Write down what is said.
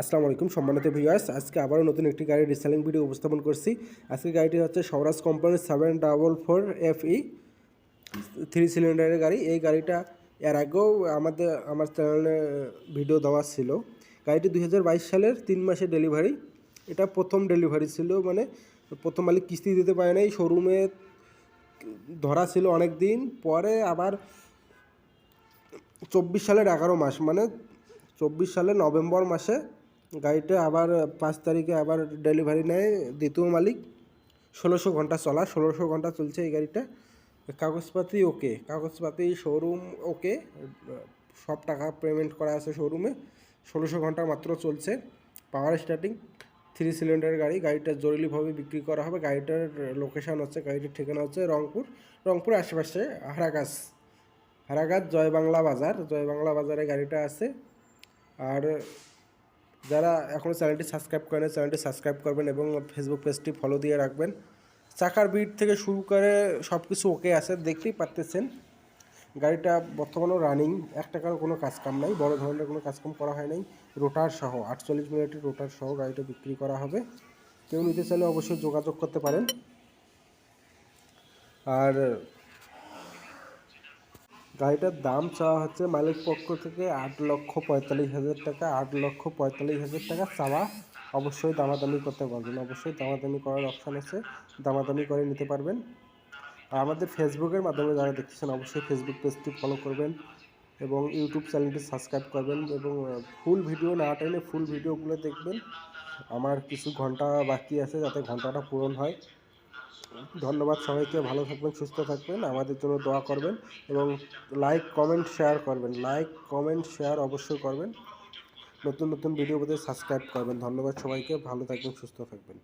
আসসালামু আলাইকুম সম্মানিত ভিউয়ার্স আজকে আবারও নতুন একটি গাড়ির রিসেলিং ভিডিও উপস্থাপন করছি। আজকে গাড়িটি হচ্ছে সৌরাজ কোম্পানির seven double four F E three সিলিন্ডারের গাড়ি। এই গাড়িটা এর আগেও আমাদের, আমার চ্যানেলে ভিডিও দেওয়া ছিল। গাড়িটি দুই হাজার বাইশ সালের তিন মাসের ডেলিভারি এটা প্রথম ডেলিভারি ছিল মানে প্রথম মালিক কিস্তি দিতে পারে নাই শোরুমে ধরা ছিল অনেক দিন পরে আবার চব্বিশ সালের এগারো মাস মানে চব্বিশ সালের নভেম্বর মাসে গাড়িটা আবার পাঁচ তারিখে আবার ডেলিভারি নেয় দ্বিতীয় মালিক। ষোলোশো ঘণ্টা চলা, ষোলোশো ঘণ্টা চলছে এই গাড়িটা। কাগজপাতি ওকে কাগজপাতি শোরুম ওকে সব টাকা পেমেন্ট করা আছে শোরুমে ষোলোশো ঘণ্টা মাত্র চলছে পাওয়ার স্টার্টিং থ্রি সিলিন্ডার গাড়ি। গাড়িটা জরুরিভাবে বিক্রি করা হবে। গাড়িটার লোকেশান হচ্ছে, গাড়িটার ঠিকানা হচ্ছে রংপুর। রংপুর আশেপাশে হারাগাছ। হারাগাছ জয় বাংলা বাজার। জয় বাংলা বাজারে গাড়িটা আছে। আর যারা এখনও চ্যানেলটি সাবস্ক্রাইব করেন চ্যানেলটি সাবস্ক্রাইব করবেন এবং ফেসবুক পেজটি ফলো দিয়ে রাখবেন। চাকার বিট থেকে শুরু করে সব কিছু ওকে আছে, দেখতেই পারতেছেন। গাড়িটা বর্তমানে রানিং এক টাকারও কোনো কাজকাম নাই, বড় ধরনের কোনো কাজকাম করা হয় নাই। রোটার সহ, আটচল্লিশ মিনিটের রোটার সহ গাড়িটা বিক্রি করা হবে। কেউ নিতে চাইলে অবশ্যই যোগাযোগ করতে পারেন। আর গাড়িটার দাম চাওয়া হচ্ছে মালিক পক্ষ থেকে আট লক্ষ পঁয়তাল্লিশ হাজার টাকা। আট লক্ষ পঁয়তাল্লিশ হাজার টাকা চাওয়া অবশ্যই দামাদামি করতে পারবেন। অবশ্যই দামাদামি করার অপশান আছে। দামাদামি করে নিতে পারবেন। আর আমাদের ফেসবুকের মাধ্যমে যারা দেখতেছেন, অবশ্যই ফেসবুক পেজটি ফলো করবেন এবং ইউটিউব চ্যানেলটি সাবস্ক্রাইব করবেন এবং ফুল ভিডিও না টেনে ফুল ভিডিওগুলো দেখবেন। আমার কিছু ঘণ্টা বাকি আছে যাতে ঘন্টাটা পূরণ হয়। ধন্যবাদ সবাইকে, ভালো থাকবেন, সুস্থ থাকবেন, আমাদের জন্য দোয়া করবেন এবং লাইক কমেন্ট শেয়ার করবেন। লাইক কমেন্ট শেয়ার অবশ্যই করবেন। নতুন নতুন ভিডিও পেতে সাবস্ক্রাইব করবেন। ধন্যবাদ সবাইকে, ভালো থাকবেন, সুস্থ থাকবেন।